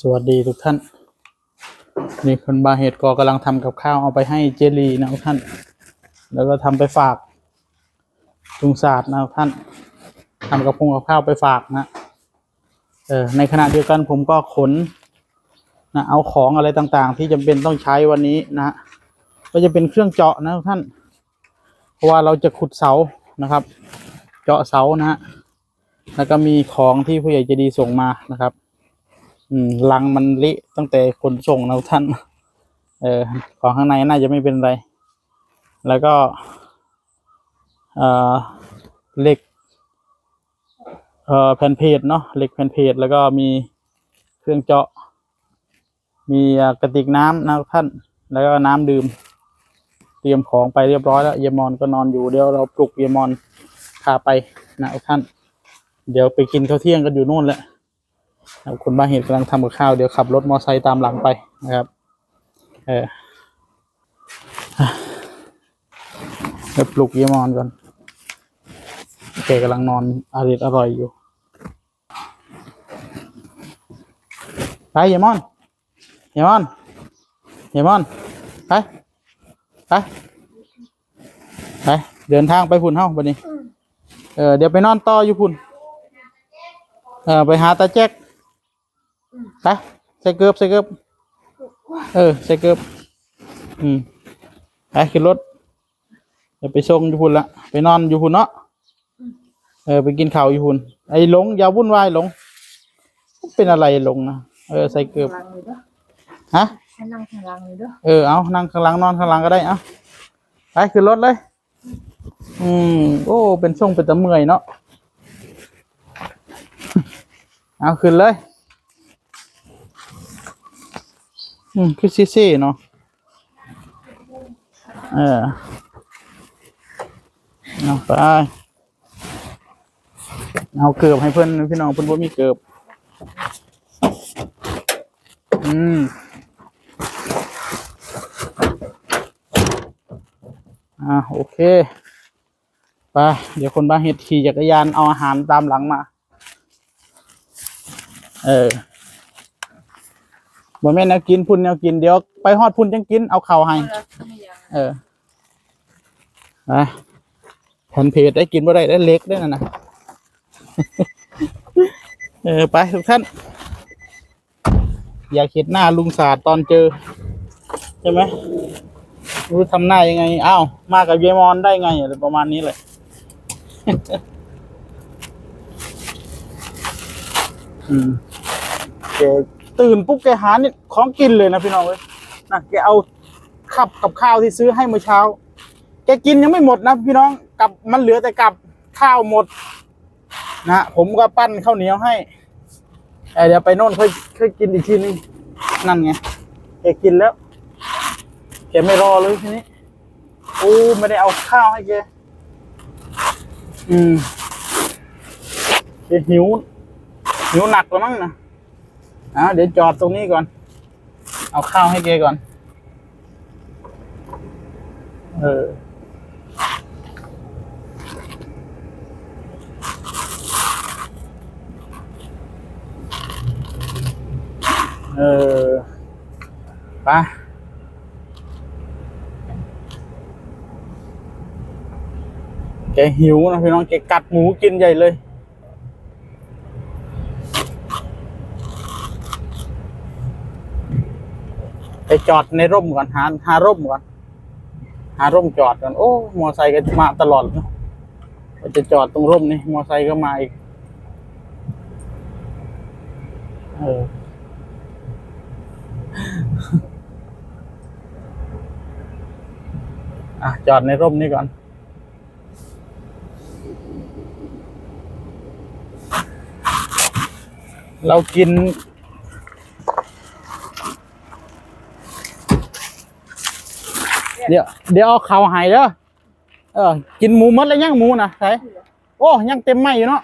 สวัสดีทุกท่าน นี่คนบาเหตุก็กำลังทำกับข้าวเอาไปให้เจลีนะทุกท่าน แล้วก็ทำไปฝากลุงศาสตร์นะทุกท่านทำกับพงกับข้าวไปฝากนะเออในขณะเดียวกันผมก็ขนนะเอาของอะไรต่างๆ ที่จำเป็นต้องใช้วันนี้นะก็จะเป็นเครื่องเจาะนะท่าน เพราะว่าเราจะขุดเสานะครับ เจาะเสานะฮะแล้วก็มีของที่ผู้ใหญ่ใจดีส่งมานะครับ อืมลังมันเละตั้งแต่ขนส่งนะท่าน เออของข้างในน่าจะไม่เป็นไร แล้วก็เออเหล็กเอ่อแผ่นเพจเนาะเหล็กแผ่นเพจแล้วก็มีเครื่องเจาะ มีกระติกน้ำนะท่าน แล้วก็น้ำดื่ม เตรียมของไปเรียบร้อยแล้วเยมอนก็นอนอยู่เดี๋ยวเราปลุกเยมอนพาไปนะท่าน เดี๋ยวไปกินข้าวเที่ยงกันอยู่นู่นแหละ ครับคุณบ้าเหตุกำลังทำกับข้าวเดี๋ยวขับรถมอไซค์ตามหลังไปนะครับ เออเดี๋ยวปลุกเยมอนก่อนแกกำลังนอนอร่อยอร่อยอยู่ไปเยมอนเยมอนเยมอนไปไปไปเดินทางไปพุ่นเฮ้าบันนี้ เออเดี๋ยวไปนอนต่ออยู่พุ่น เออไปหาตาแจ๊ก ไปใส่เกือบใส่เกือบเออใส่เกือบอืมไปขึ้นรถเดี๋ยวไปส่งอยู่พุ่นละไปนอนอยู่พุ่นเนาะเออไปกินข้าวอยู่พุ่นไอ้หลงอย่าวุ่นวายหลงเป็นอะไรหลงนะเออใส่เกือบข้างหลังเลยเด้อฮะให้นั่งข้างหลังเลยเด้อเออเอานั่งข้างหลังนอนข้างหลังก็ได้เอาไปขึ้นรถเลย อืมโอ้เป็นช่วงเป็นตะเมื่อยเนาะเอาขึ้นเลย อืมคือซีซีเนาะเออเอาไปเอาเกือบให้เพื่อนพี่น้องเพื่อนบ่มีเกือบอืมอ่าโอเคไปเดี๋ยวคนบ้าเห็ดขี่จักรยานเอาอาหารตามหลังมา เออ บ่แม่นแนวกินพุ่นแนวกินเดี๋ยวไปฮอดพุ่นจังกินเอาเข่าวให้ เออไปแผ่นเพจได้กินบ่ได้ได้เล็กได้นั่นนะ เออไปทุกท่าน อยากเห็นหน้าลุงศาสตร์ตอนเจอ ใช่ไหมรู้ทำหน้ายังไงอ้าวมากับเยายมอนได้ไงอะไรประมาณนี้เลย อืมแก ตื่นปุ๊บแกหานี่ของกินเลยนะพี่น้องเว้ยนะแกเอาขับกับข้าวที่ซื้อให้เมื่อเช้า แกกินยังไม่หมดนะพี่น้องกับมันเหลือแต่กับข้าวหมด นะผมก็ปั้นข้าวเหนียวให้เอ่เดี๋ยวไปโน่นค่อยค่อยกินอีกทีนึงนั่นไงแกกินแล้วแกไม่รอเลยทีนี้โอ้ไม่ได้เอาข้าวให้แกอืมแกหิวหิวหนักแล้วมั้งนะ อ่าเดี๋ยวจอดตรงนี้ก่อน เอาข้าวให้แกก่อน เออเออไปแกหิวนะพี่น้องแกกัดหมูกินใหญ่เลย จอดในร่มก่อนหาหาร่มก่อน หาร่มจอดก่อนโอ้มอไซค์ก็มาตลอดเนอะก็จะจอดตรงร่มนี่มอไซค์ก็มาอีกเอออะจอดในร่มนี่ก่อนเรากิน เดี๋ยวเดี๋ยวเอาเข่าหายเด้อเออ กินหมูหมดแล้วยังหมูนะใช่โอ้ยังเต็มไหมอยู่เนาะ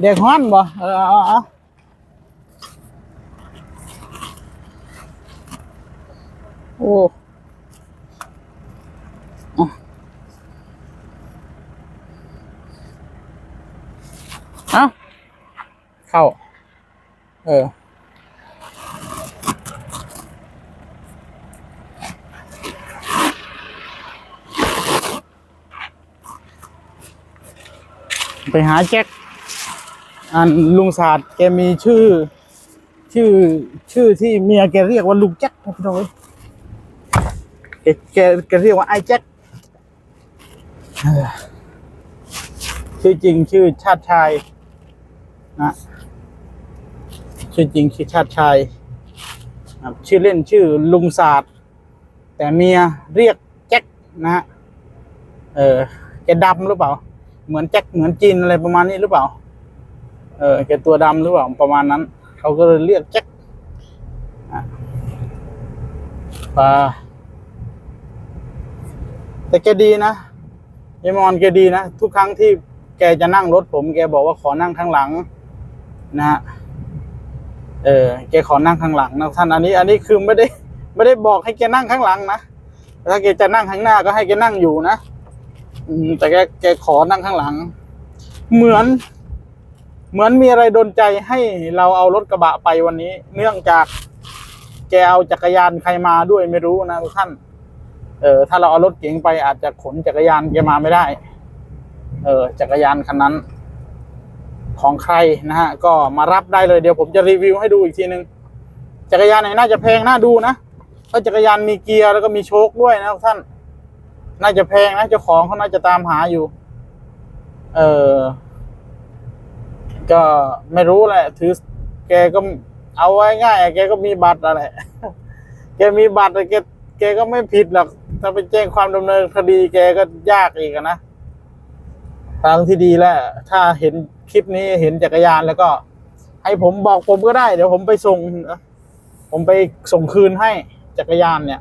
เด็กฮ้อนบ่เออเอาเอาโอ้เอาเอาเข้า เออ ไปหาแจ็คอันลุงศาสตร์แกมีชื่อ ชื่อชื่อที่เมียแกเรียกว่าลุงแจ็คพี่น้องเอ้ยแกแกแกเรียกว่าไอ้แจ็คชื่อจริงชื่อชาติชายนะชื่อจริงชื่อชาติชายชื่อเล่นชื่อลุงศาสตร์แต่เมียเรียกแจ็คนะฮะเออแกดำหรือเปล่า เหมือนแจ็คเหมือนจีนอะไรประมาณนี้หรือเปล่า เออแกตัวดำหรือเปล่าประมาณนั้น เขาก็เลยเรียกแจ็คอะปลาแต่แกดีนะยายมอนแกดีนะ ทุกครั้งที่แกจะนั่งรถผม แกบอกว่าขอนั่งข้างหลัง นะฮะเออแกขอนั่งข้างหลังนะท่านอันนี้ อันนี้คือไม่ได้ ไม่ได้บอกให้แกนั่งข้างหลังนะถ้าแกจะนั่งข้างหน้าก็ให้แกนั่งอยู่นะ อืมแต่แกแกขอนั่งข้างหลัง เหมือน เหมือนมีอะไรดนใจให้เราเอารถกระบะไปวันนี้ เนื่องจาก แกเอาจักรยานใครมาด้วยไม่รู้นะทุกท่าน เออ ถ้าเราเอารถเก๋งไปอาจจะขนจักรยานแกมาไม่ได้ เออ จักรยานคันนั้น ของใครนะฮะ ก็มารับได้เลยเดี๋ยวผมจะรีวิวให้ดูอีกทีนึงจักรยานไหนน่าจะแพงน่าดูนะเพราะจักรยานมีเกียร์แล้วก็มีโชคด้วยนะทุกท่าน น่าจะแพงนะเจ้าของเขาน่าจะตามหาอยู่ เออ ก็ไม่รู้แหละ ถือแกก็เอาไว้ง่ายแกก็มีบัตรอะไรแกมีบัตรแต่แกแกก็ไม่ผิดหรอก ถ้าไปแจ้งความดำเนินคดีแกก็ยากอีกอะนะทางที่ดีแล้ว ถ้าเห็นคลิปนี้เห็นจักรยานแล้วก็ ให้ผมบอกผมก็ได้ เดี๋ยวผมไปส่ง ผมไปส่งคืนให้จักรยานเนี่ย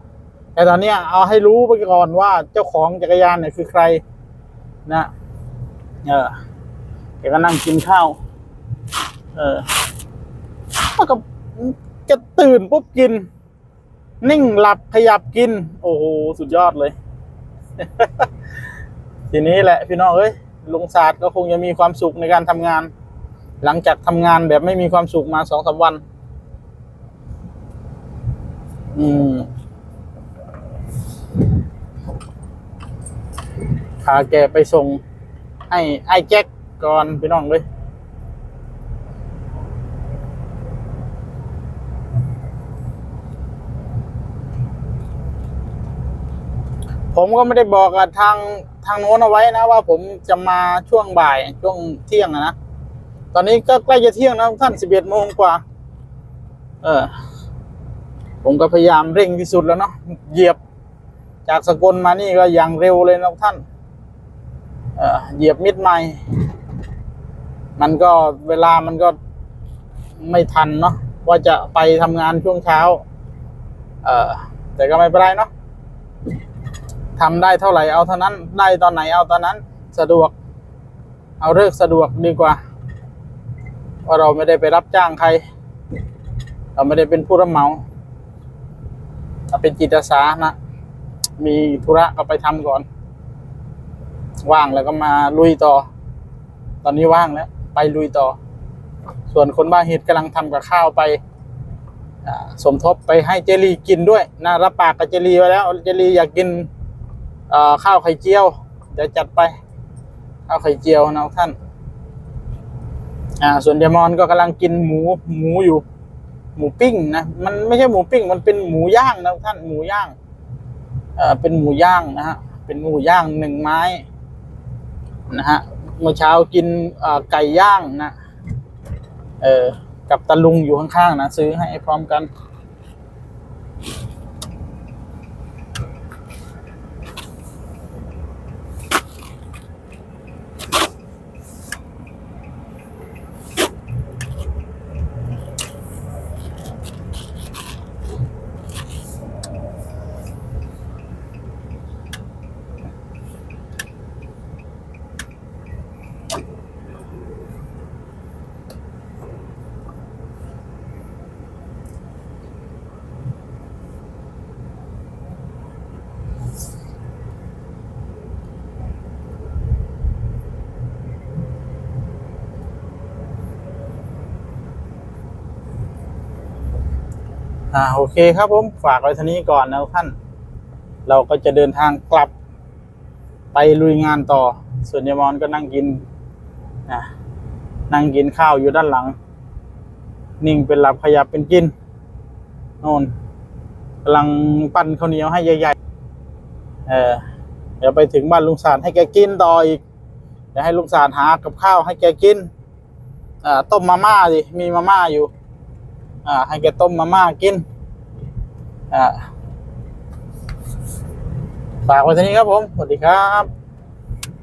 แต่ตอนนี้เอาให้รู้ไปก่อนว่าเจ้าของจักรยานเนี่ยคือใคร นะเออแกก็นั่งกินข้าว เออแล้วก็จะตื่นปุ๊บกิน นิ่งหลับขยับกิน โอ้โห สุดยอดเลย ทีนี้แหละ พี่น้องเอ้ยลุงศาสตร์ก็คงจะมีความสุขในการทำงาน หลังจากทำงานแบบไม่มีความสุขมาสองสามวัน อืม พาแกไปส่งให้ไอ้แจ็คก่อนพี่น้องเลยผมก็ไม่ได้บอกกับทางทางโน้นเอาไว้นะว่าผมจะมาช่วงบ่ายช่วงเที่ยงนะ ตอนนี้ก็ใกล้จะเที่ยงแล้วท่านสิบเอ็ดโมงกว่า เออ ผมก็พยายามเร่งที่สุดแล้วเนาะเหยียบจากสกลมานี่ก็อย่างเร็วเลยนะท่าน เหยียบมิดไม่ มันก็เวลามันก็ไม่ทันเนาะว่าจะไปทำงานช่วงเช้า เออแต่ก็ไม่เป็นไรเนาะทำได้เท่าไหร่เอาเท่านั้น ได้ตอนไหนเอาตอนนั้น สะดวก เอาเลิกสะดวกดีกว่าว่าเราไม่ได้ไปรับจ้างใคร เราไม่ได้เป็นผู้รับเหมาเราเป็นจิตอาสานะ มีธุระก็ไปทำก่อน ว่างแล้วก็มาลุยต่อ ตอนนี้ว่างแล้ว ไปลุยต่อ ส่วนคนบ้าเห็ดกำลังทำกับข้าวไปสมทบไปให้เจลีกินด้วยนะรับปากกับเจลีไว้แล้ว เจลีอยากกินข้าวไข่เจียวเดี๋ยวจัดไปข้าวไข่เจียวนะท่านอ่าส่วนเดมอนก็กำลังกินหมูหมูอยู่ หมูปิ้งนะมันไม่ใช่หมูปิ้ง มันเป็นหมูย่างนะท่านหมูย่างเอ่อเป็นหมูย่างนะฮะเป็นหมูย่างหนึ่งไม้ นะฮะเมื่อเช้ากินไก่ย่างนะ เออกับตะลุงอยู่ข้างๆนะ ซื้อให้พร้อมกัน อ่าโอเคครับผมฝากไว้เท่านี้ก่อนนะท่าน เราก็จะเดินทางกลับ ไปลุยงานต่อ ส่วนยายมอนก็นั่งกินนะนั่งกินข้าวอยู่ด้านหลัง นิ่งเป็นหลับขยับเป็นกินโน่นกำลังปั้นข้าวเหนียวให้ใหญ่ๆเออเดี๋ยวไปถึงบ้านลุงสารให้แกกินต่ออีกเดี๋ยวให้ลุงสารหากับข้าวให้แกกินอ่าต้มมาม่าสิมีมาม่าอยู่ อ่าให้แกต้มมาม่ากินอ่าฝากไว้เท่านี้ครับผม สวัสดีครับ